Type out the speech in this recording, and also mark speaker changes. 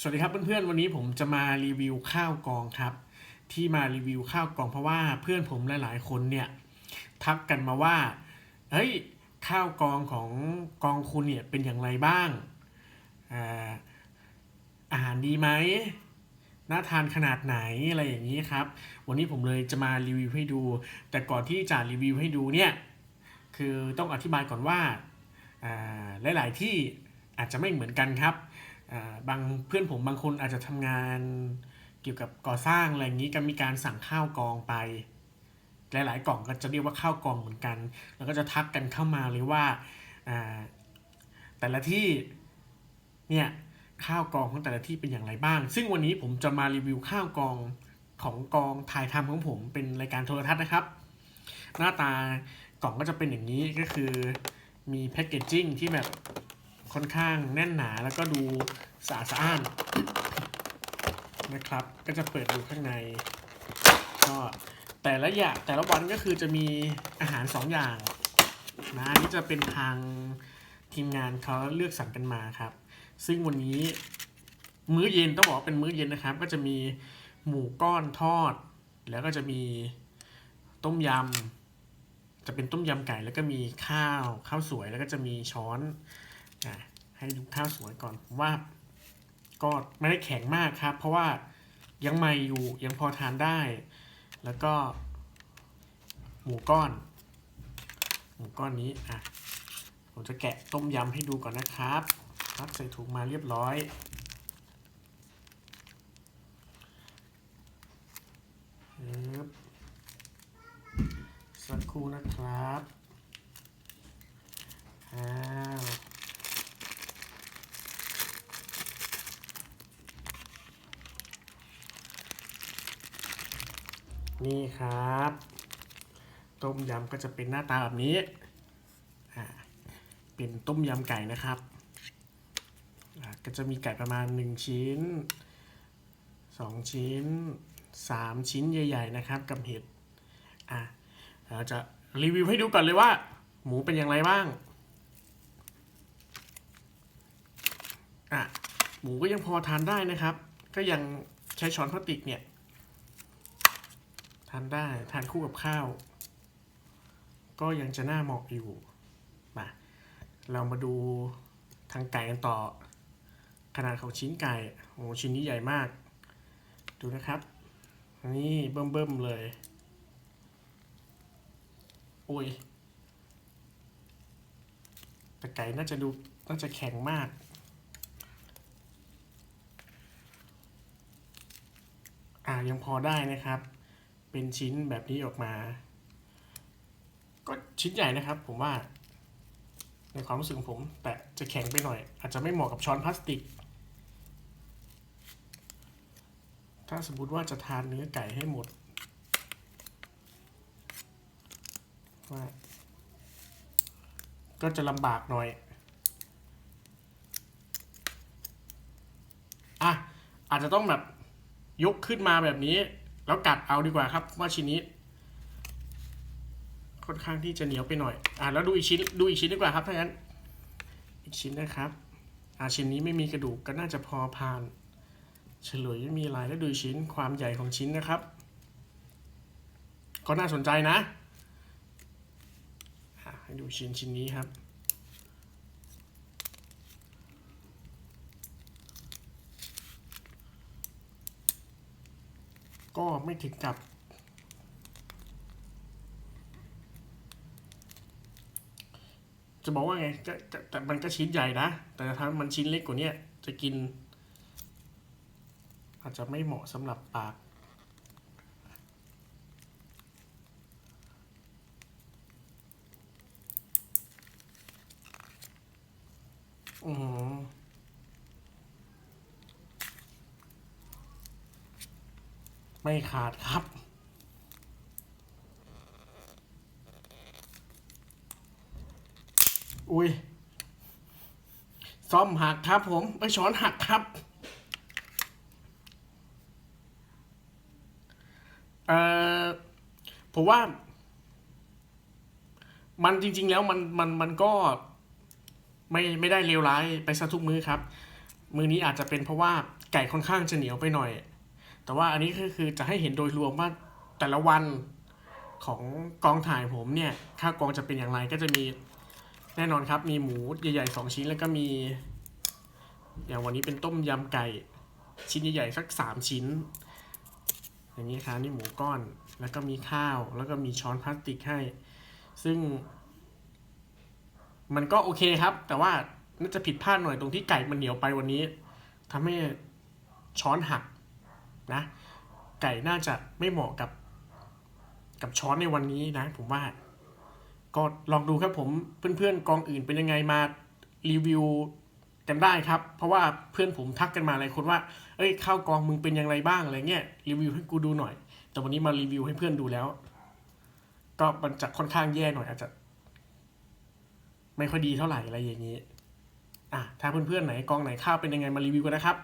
Speaker 1: สวัสดีครับเพื่อนๆวันนี้ผมจะมารีวิวข้าวกองครับ ที่มารีวิวข้าวกองเพราะว่าเพื่อนผมหลายๆคนเนี่ยทักกันมาว่าเฮ้ยข้าวกองของกองคุณเนี่ยเป็นอย่างไรบ้างอาอาหารดีไหมน่าทานขนาดไหนอะไรอย่างนี้ครับ วันนี้ผมเลยจะมารีวิวให้ดู แต่ก่อนที่จะรีวิวให้ดูเนี่ยคือต้องอธิบายก่อนว่าหลาย ๆ ที่อาจจะไม่เหมือนกันครับ บางเพื่อนผมบางคนอาจจะทำงานเกี่ยวกับก่อสร้างอะไรอย่างนี้ก็มีการสั่งข้าวกองไป หลาย ๆ กล่องก็จะเรียกว่าข้าวกองเหมือนกัน แล้วก็จะทักกันเข้ามาเลยว่าแต่ละที่เนี่ยข้าวกองของแต่ละที่เป็นอย่างไรบ้าง ซึ่งวันนี้ผมจะมารีวิวข้าวกองของกองถ่ายทำของผมเป็นรายการโทรทัศน์นะครับ หน้าตากล่องก็จะเป็นอย่างนี้ก็คือมีแพคเกจจิ้งที่แบบ ค่อนข้างแน่นหนาแล้วก็ดูสะอาดสะอ้านนะครับ ก็จะเปิดดูข้างใน ก็แต่ละอย่างแต่ละวันก็คือจะมีอาหารสองอย่างนะอันนี้จะเป็นทางทีมงานเขาเลือกสรรกันมาครับ ซึ่งวันนี้มื้อเย็นต้องบอกเป็นมื้อเย็นนะครับ ก็จะมีหมูก้อนทอด แล้วก็จะมีต้มยำจะเป็นต้มยำไก่แล้วก็มีข้าวข้าวสวยแล้วก็จะมีช้อน ให้ดูข้าวสวยก่อนว่า ก็ไม่ได้แข็งมากครับ เพราะว่ายังใหม่อยู่ยังพอทานได้ แล้วก็ หมูก้อน หมูก้อนนี้อะผมจะแกะต้มยำให้ดูก่อนนะครับครับใส่ถุงมาเรียบร้อย สักครู่นะครับ อ้าว นี่ครับ ต้มยำก็จะเป็นหน้าตาแบบนี้ เป็นต้มยำไก่นะครับ ก็จะมีไก่ประมาณ 1 ชิ้น 2 ชิ้น 3 ชิ้นใหญ่ ๆ นะครับกับเห็ดอะเราจะรีวิวให้ดูก่อนเลยว่า หมูเป็นอย่างไรบ้างอะหมูก็ยังพอทานได้นะครับ ก็ยังใช้ช้อนพลาสติกเนี่ยานได้ทานคู่กับข้าว ก็ยังจะน่าเหมาะอยู่มาเรามาดูทางไก่กันต่อ ขนาดของชิ้นไก่โอ้ชิ้นนี้ใหญ่มาก ดูนะครับ นี่เบิ่มๆเลยโอ้ยแต่ไก่น่าจะดูน่าจะแข็งมาก อ่ายังพอได้นะครับ เป็นชิ้นแบบนี้ออกมา ก็ชิ้นใหญ่นะครับผมว่า ในความรู้สึกของผม แต่จะแข็งไปหน่อย อาจจะไม่เหมาะกับช้อนพลาสติก ถ้าสมมติว่าจะทานเนื้อไก่ให้หมดว่าก็จะลำบากหน่อย อะ อาจจะต้องแบบยกขึ้นมาแบบนี้ แล้วกัดเอาดีกว่าครับว่าชิ้นนี้ ค่อนข้างที่จะเหนียวไปหน่อย อะแล้วดูอีกชิ้นดูอีกชิ้นดีกว่าครับถ้างั้น อีกชิ้นนะครับ อะชิ้นนี้ไม่มีกระดูกก็น่าจะพอผ่านเฉลยไม่มีลายแล้วดูชิ้นความใหญ่ของชิ้นนะครับ ก็น่าสนใจนะอะให้ดูชิ้นชิ้นนี้ครับ ก็ไม่ถึงกับจะบอกว่าไงก็แต่มันก็ชิ้นใหญ่นะ แต่ถ้ามันชิ้นเล็กกว่านี้จะกิน อาจจะไม่เหมาะสำหรับปาก อืม ไม่ขาดครับ อุ้ยซ่อมหักครับผม ไปช้อนหักครับ เอ่อ ผมว่า มันจริง ๆ แล้วมันมันมันก็ไม่ไม่ได้เลวร้ายไปซะทุกมื้อครับ มือนี้อาจจะเป็นเพราะว่าไก่ค่อนข้างจะเหนียวไปหน่อย แต่ว่าอันนี้ก็คือจะให้เห็นโดยรวมว่าแต่ละวันของกองถ่ายผมเนี่ยข้ากองจะเป็นอย่างไรก็จะมีแน่นอนครับ มีหมูใหญ่ๆสองชิ้นแล้วก็มี อย่างวันนี้เป็นต้มยำไก่ ชิ้นใหญ่ๆสักสามชิ้น อย่างนี้ครับนี่หมูก้อนแล้วก็มีข้าวแล้วก็มีช้อนพลาสติกให้ ซึ่ง มันก็โอเคครับ แต่ว่าน่าจะผิดพลาดหน่อยตรงที่ไก่มันเหนียวไปวันนี้ทำให้ช้อนหัก นะไก่น่าจะไม่เหมาะกับ กับช้อนในวันนี้นะ ผมว่า ก็ลองดูครับผมเพื่อนๆกองอื่นเป็นยังไงมารีวิวกันได้ครับ เพราะว่าเพื่อนผมทักกันมาหลายคนว่า เอ้ยข้าวกองมึงเป็นยังไงบ้างอะไรเงี้ยรีวิวให้กูดูหน่อย แต่วันนี้มารีวิวให้เพื่อนดูแล้ว ก็มันจะค่อนข้างแย่หน่อยอาจจะ ไม่ค่อยดีเท่าไหร่อะไรอย่างนี้ อะถ้าเพื่อนๆไหนกองไหนข้าวเป็นยังไงมารีวิวกันนะครับ